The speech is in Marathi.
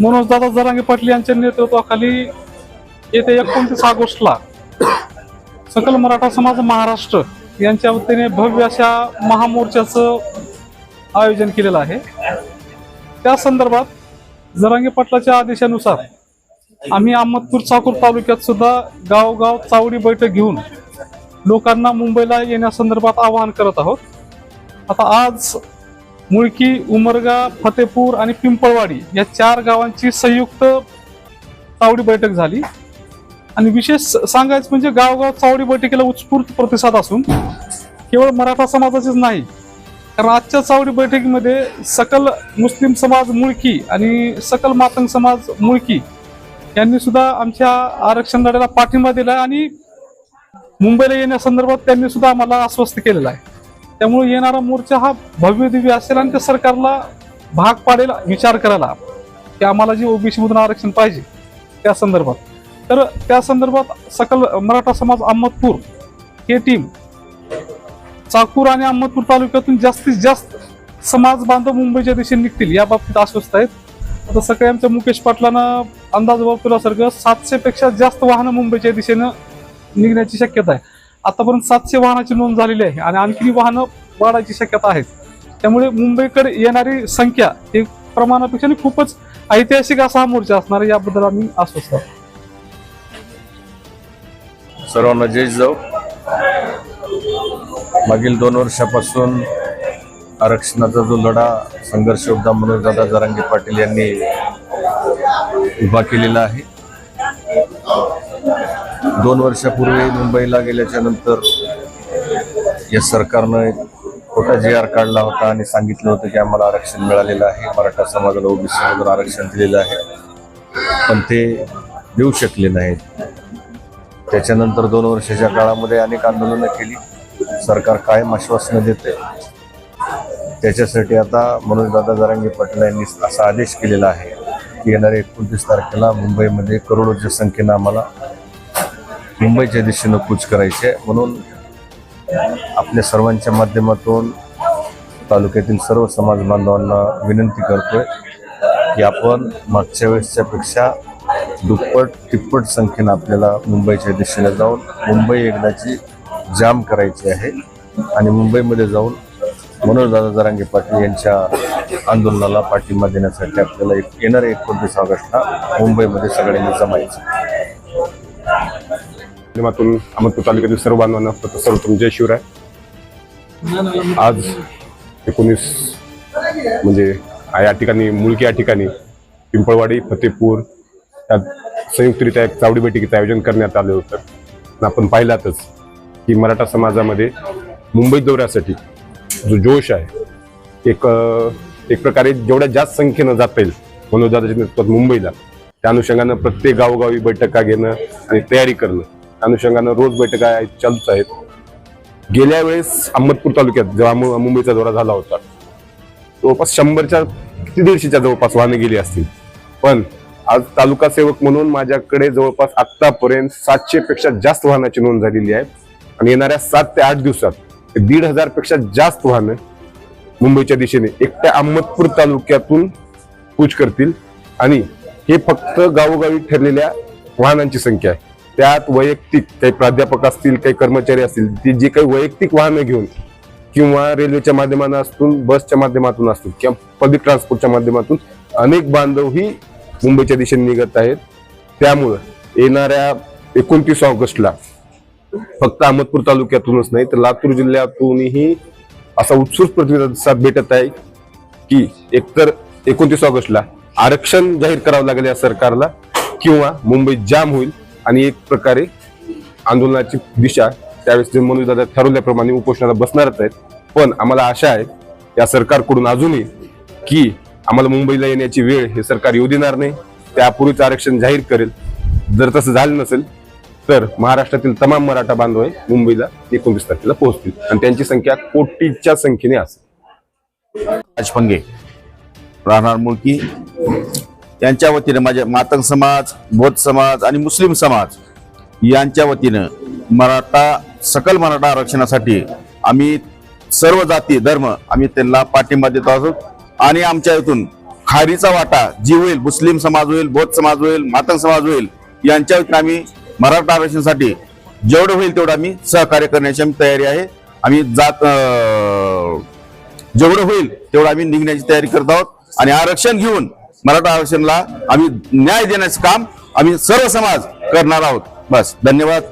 मनोज दादा जरांगे पाटील यांच्या नेतृत्वाखाली येत्या एकोणतीस ऑगस्टला सकल मराठा समाज महाराष्ट्र यांच्या वतीने भव्य अशा महामोर्चाचं आयोजन केलेलं आहे. त्या संदर्भात जरांगे पाटलाच्या आदेशानुसार आम्ही अहमदपूर चाकूर तालुक्यात सुद्धा गावगाव चावडी बैठक घेऊन लोकांना मुंबईला येण्यासंदर्भात आवाहन करत आहोत. आता आज मुळकी उमरगा फतेपूर आणि पिंपळवाडी या चार गावांची संयुक्त चावडी बैठक झाली. आणि विशेष सांगायचं म्हणजे गावगाव चावडी बैठकीला उत्स्फूर्त प्रतिसाद असून केवळ मराठा समाजाचेच नाही कारण आजच्या चावडी बैठकीमध्ये सकल मुस्लिम समाज मुळकी आणि सकल मातंग समाज मुळकी यांनी सुद्धा आमच्या आरक्षण लढ्याला पाठिंबा दिला आणि मुंबईला येण्यासंदर्भात त्यांनी सुद्धा आम्हाला आश्वस्त केलेलं आहे. त्यामुळे येणारा मोर्चा हा भव्य दिव्य असेल आणि त्या सरकारला भाग पाडेल विचार करायला. की आम्हाला जे ओबीसी मधून आरक्षण पाहिजे त्या संदर्भात. तर त्या संदर्भात सकल मराठा समाज अहमदपूर हे टीम चाकूर आणि अहमदपूर तालुक्यातून जास्तीत जास्त समाज बांधव मुंबईच्या दिशेने निघतील या बाबतीत आश्वस्त आहेत. आता सकाळी आमच्या मुकेश पाटलानं अंदाज वापरल्यासारखं सातशे पेक्षा जास्त वाहनं मुंबईच्या दिशेनं निघण्याची शक्यता आहे. आतापर्यंत सातशे वाहनाची नोंद झालेली आहे आणि आणखी वाहनं वाढायची शक्यता आहे. त्यामुळे मुंबईकडे येणारी संख्या हे प्रमाणापेक्षा आणि खूपच ऐतिहासिक असा हा मोर्चा असणार याबद्दल आम्ही आश्वस्त सर्वांना जय जाऊ मागील दोन वर्षापासून आरक्षणाचा जो लढा संघर्ष योद्धा मनोजदादा जरांगे पाटील यांनी उभा केलेला आहे. दोन वर्षापूर्वी मुंबईला गेल्याच्यानंतर या सरकारनं एक खोटा जी आर काढला होता आणि सांगितलं होतं की आम्हाला आरक्षण मिळालेलं आहे. मराठा समाजाला ओबीसी समाजाला आरक्षण दिलेलं आहे. पण ते देऊ शकले नाहीत त्याच्यानंतर दोन वर्षाच्या काळामध्ये अनेक आंदोलनं केली. सरकार कायम आश्वासनं देते त्याच्यासाठी आता मनोजदादा जरांगे पाटील यांनी असा आदेश केलेला आहे की येणाऱ्या एकोणतीस तारखेला मुंबईमध्ये करोडोच्या संख्येनं आम्हाला मुंबईच्या दिशेनं कूच करायची. आहे म्हणून आपल्या सर्वांच्या माध्यमातून तालुक्यातील सर्व समाज बांधवांना विनंती करतोय की आपण मागच्या वेळेसच्या पेक्षा दुप्पट तिप्पट संख्येनं आपल्याला मुंबईच्या दिशेने जाऊन मुंबई एकदाची जाम करायची आहे. आणि मुंबईमध्ये जाऊन मनोजदादा जरांगे पाटील यांच्या आंदोलनाला पाठिंबा देण्यासाठी आपल्याला एक येणाऱ्या एकोणतीस ऑगस्टला मुंबईमध्ये सगळ्यांनी जमायचं. माध्यमातून अहमदपूर तालुक्यातील सर्व बांधवांना प्रथ- सर्वप्रथम जय शिवराय. आज एकोणीस म्हणजे या ठिकाणी मुलकी या ठिकाणी पिंपळवाडी फतेपूर त्यात संयुक्तरित्या एक चावडी बैठकीचं आयोजन करण्यात आलं होतं. आपण पाहिलातच की मराठा समाजामध्ये मुंबई दौऱ्यासाठी जो जोश आहे एक एक प्रकारे जेवढ्या जास्त संख्येनं जाता येईल मनोजदादाच्या नेतृत्वात मुंबईला त्या अनुषंगानं प्रत्येक गावोगावी बैठका घेणं आणि तयारी करणं अनुषंगानं रोज बैठका चालूच आहेत. गेल्या वेळेस अहमदपूर तालुक्यात जेव्हा मुंबईचा दौरा झाला होता जवळपास शंभरच्या किती दीडशेच्या जवळपास वाहनं गेली असतील. पण आज तालुका सेवक म्हणून माझ्याकडे जवळपास आतापर्यंत सातशे पेक्षा जास्त वाहनाची नोंद झालेली आहे. आणि येणाऱ्या सात ते आठ दिवसात दीड हजारपेक्षा जास्त वाहनं मुंबईच्या दिशेने एकट्या अहमदपूर तालुक्यातून कूच करतील. आणि हे फक्त गावोगावी ठरलेल्या वाहनांची संख्या आहे. त्यात वैयक्तिक काही प्राध्यापक असतील काही कर्मचारी असतील ती जी काही वैयक्तिक वाहनं घेऊन किंवा रेल्वेच्या माध्यमातून बसच्या माध्यमातून असतील किंवा पब्लिक ट्रान्सपोर्टच्या माध्यमातून अनेक बांधव ही मुंबईच्या दिशेने निघत आहेत. त्यामुळं येणाऱ्या एकोणतीस ऑगस्टला फक्त अहमदपूर तालुक्यातूनच नाही तर लातूर जिल्ह्यातूनही असा उत्सुक प्रतिसाद भेटत आहे की एकतर एकोणतीस ऑगस्टला आरक्षण जाहीर करावं लागेल या सरकारला किंवा मुंबई जाम होईल. आणि एक प्रकारे आंदोलनाची दिशा त्यावेळेस जे मनोजदादा ठरवल्याप्रमाणे उपोषणाला बसणारच आहेत. पण आम्हाला आशा आहे या सरकारकडून अजूनही की आम्हाला मुंबईला येण्याची वेळ हे सरकार येऊ देणार नाही. त्यापूर्वीच आरक्षण जाहीर करेल. जर तसं झालं नसेल तर महाराष्ट्रातील तमाम मराठा बांधव हे मुंबईला एकोणवीस तारखेला पोहोचतील. आणि त्यांची संख्या कोटीच्या संख्येने असेल. राजपंगे राहणार मुळकी यांच्या वतीनं माझ्या मातंग समाज बौद्ध समाज आणि मुस्लिम समाज यांच्या वतीनं मराठा सकल मराठा आरक्षणासाठी आम्ही सर्व जाती धर्म आम्ही त्यांना पाठिंबा देत आहोत. आणि आमच्या इथून खारीचा वाटा जी होईल मुस्लिम समाज होईल बौद्ध समाज होईल मातंग समाज होईल यांच्या वतीनं आम्ही मराठा आरक्षणासाठी जेवढं होईल तेवढं आम्ही सहकार्य करण्याची आम्ही तयारी आहे. आम्ही जात जेवढं होईल तेवढं आम्ही निघण्याची तयारी करत आहोत. आणि आरक्षण घेऊन मराठा आरक्षणला आम्ही न्याय देण्याचं काम आम्ही सर्व समाज करणार आहोत. बस धन्यवाद.